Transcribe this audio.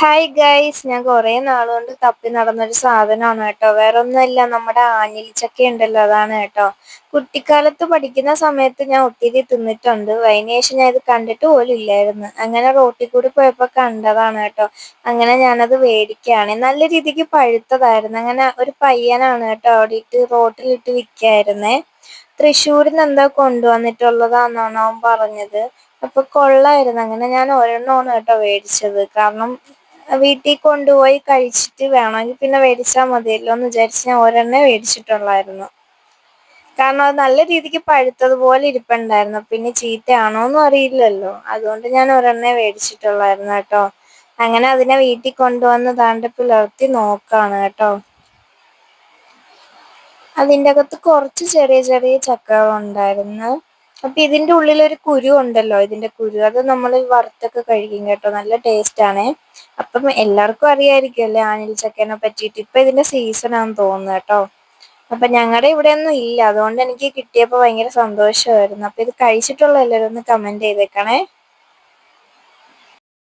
Hi guys ഞാൻ കുറേ നാളുകൊണ്ട് തപ്പി നടന്നൊരു സാധനമാണ് കേട്ടോ. വേറെ ഒന്നുമല്ല നമ്മുടെ ആഞ്ഞിലിച്ചക്ക ഉണ്ടല്ലോ അതാണ് കേട്ടോ. കുട്ടിക്കാലത്ത് പഠിക്കുന്ന സമയത്ത് ഞാൻ ഒത്തിരി തിന്നിട്ടുണ്ട്. അതിന് ഞാൻ ഇത് കണ്ടിട്ട് പോലും ഇല്ലായിരുന്നു. അങ്ങനെ റോട്ടിൽ കൂടി പോയപ്പോൾ കണ്ടതാണ് കേട്ടോ. അങ്ങനെ ഞാനത് മേടിക്കുകയാണ്. നല്ല രീതിക്ക് പഴുത്തതായിരുന്നു. അങ്ങനെ ഒരു പയ്യനാണ് കേട്ടോ അവിടെ ഇട്ട് റോട്ടിലിട്ട് വിൽക്കായിരുന്നേ തൃശ്ശൂരിൽ നിന്ന് എന്താ കൊണ്ടുവന്നിട്ടുള്ളതാണെന്നാണ് അവൻ പറഞ്ഞത്. അപ്പൊ കൊള്ളായിരുന്നു. അങ്ങനെ ഞാൻ ഒരെണ്ണമാണ് കേട്ടോ മേടിച്ചത്. കാരണം വീട്ടിൽ കൊണ്ടുപോയി കഴിച്ചിട്ട് വേണമെങ്കിൽ പിന്നെ മേടിച്ചാൽ മതിയല്ലോ എന്ന് വിചാരിച്ച് ഞാൻ ഒരെണ്ണേ മേടിച്ചിട്ടുള്ളായിരുന്നു. കാരണം അത് നല്ല രീതിക്ക് പഴുത്തതുപോലെ ഇരിപ്പുണ്ടായിരുന്നു. പിന്നെ ചീത്തയാണോ എന്നും അറിയില്ലല്ലോ. അതുകൊണ്ട് ഞാൻ ഒരെണ്ണേ മേടിച്ചിട്ടുള്ളായിരുന്നു കേട്ടോ. അങ്ങനെ അതിനെ വീട്ടിൽ കൊണ്ടുവന്ന് താണ്ട് പുലർത്തി നോക്കാണ് കേട്ടോ. അതിന്റെ അകത്ത് കുറച്ച് ചെറിയ ചെറിയ ചക്കകൾ ഉണ്ടായിരുന്നു അപ്പൊ ഇതിന്റെ ഉള്ളിൽ ഒരു കുരു ഉണ്ടല്ലോ ഇതിന്റെ കുരു. അത് നമ്മൾ വറുത്തൊക്കെ കഴിക്കും കേട്ടോ. നല്ല ടേസ്റ്റ് ആണ്. അപ്പം എല്ലാവർക്കും അറിയായിരിക്കും അല്ലേ ആനിൽ ചക്കേനെ പറ്റിയിട്ട്. ഇപ്പൊ ഇതിന്റെ സീസൺ ആണെന്ന് തോന്നുന്നു കേട്ടോ. അപ്പൊ ഞങ്ങളുടെ ഇവിടെ ഒന്നും ഇല്ല. അതുകൊണ്ട് എനിക്ക് കിട്ടിയപ്പോൾ ഭയങ്കര സന്തോഷമായിരുന്നു. അപ്പൊ ഇത് കഴിച്ചിട്ടുള്ള എല്ലാവരും ഒന്ന് കമന്റ് ചെയ്തേക്കണേ.